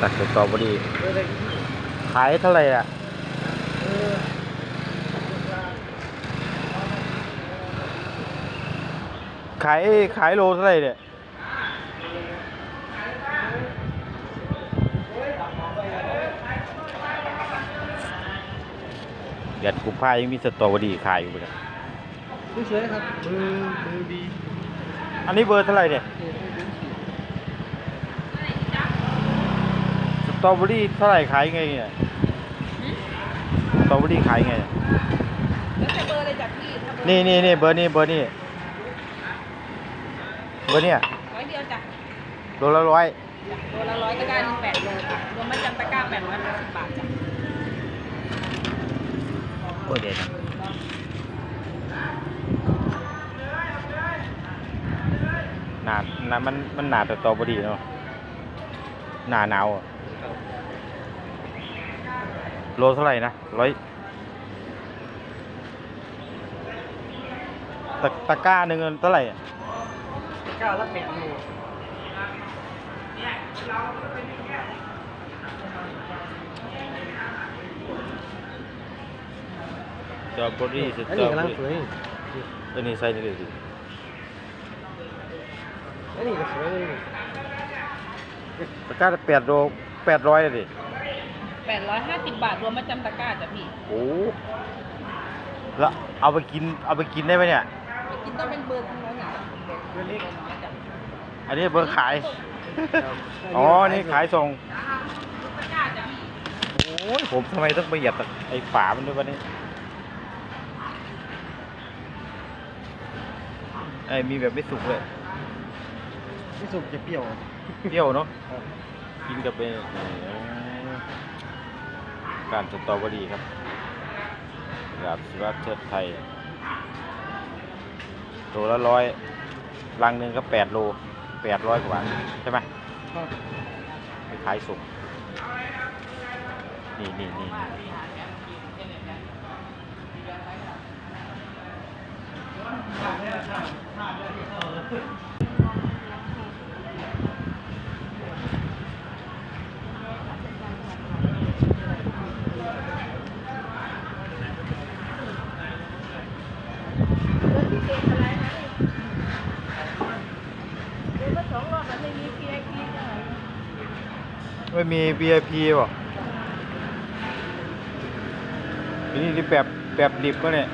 ตัดสตรอเบอรี่ขายเท่าไหร่อะขายขายโลเท่าไหร่เนี่ยเดือนกุมภายังมีสตรอเบอรี่ขายอยู่เลยสวยๆครับเบอร์เบอร์บีอันนี้เบอร์เท่าไหร่เนี่ย ตรอเบอรี่เท่าไหร่ขายไงเนี่ยสตรอเบอรี่ขายไง แล้วแต่เบอร์เลยจ้ะพี่ถ้าเบอร์นี่นี่นี่เบอร์นี่เบอร์นี่เบอร์เนี่ยร้อยเดียวจ้ะโลละร้อยจ้ะโลละร้อยตะกร้าหนึ่งแปดโลค่ะรวมมาจำตะกร้าแปดร้อยห้าสิบบาทจ้ะโอ้ยเด็ดหนาหนามันมันหนาแต่ตอพอดีเนาะหนาหนาวอะ โลเท่าไหร่นะร้อยตะตะกร้าหนึ่งเท่าไหร่อะเก้าละแปดโลสตรอเบอรี่สอันตรนี้อเบกำอลังรี่สวยตัวนี้ใส่นี่เลยสิอันนี้ก็สวยเลยตะกร้าแปดโล แปดร้อยเลยดิแปดร้อยห้าสิบบาทรวมมาจำตะกร้าจ้ะพี่โอ้แล้วเอาไปกินเอาไปกินได้ไหมเนี่ย ไปกินต้องเป็นเบอร์ทั้งนั้นอะเบอร์เล็กน้อยจ้ะอันนี้เบอร์ขาย อ๋อ นี่ขายส่ง ตะกร้าจ้ะพี่โอ้ยผมทำไมต้องประหยัดไอ้ฝามันด้วยวะเนี่ยไอ้มีแบบไม่สุกเลย ที่สุกจะเปรี้ยว เปรี้ยวเนาะครับ กินกับเป็นการสตรอเบอรี่ครับราบสิวัตเทิดไทยโลละร้อยลังหนึ่งก็แปดโลแปดร้อยกว่าบาทใช่ไหมไปขายส่งนี่นี่นี่ ไม่มี VIP ป่ะนี่ที่แบบแบบดิบก็เนี่ย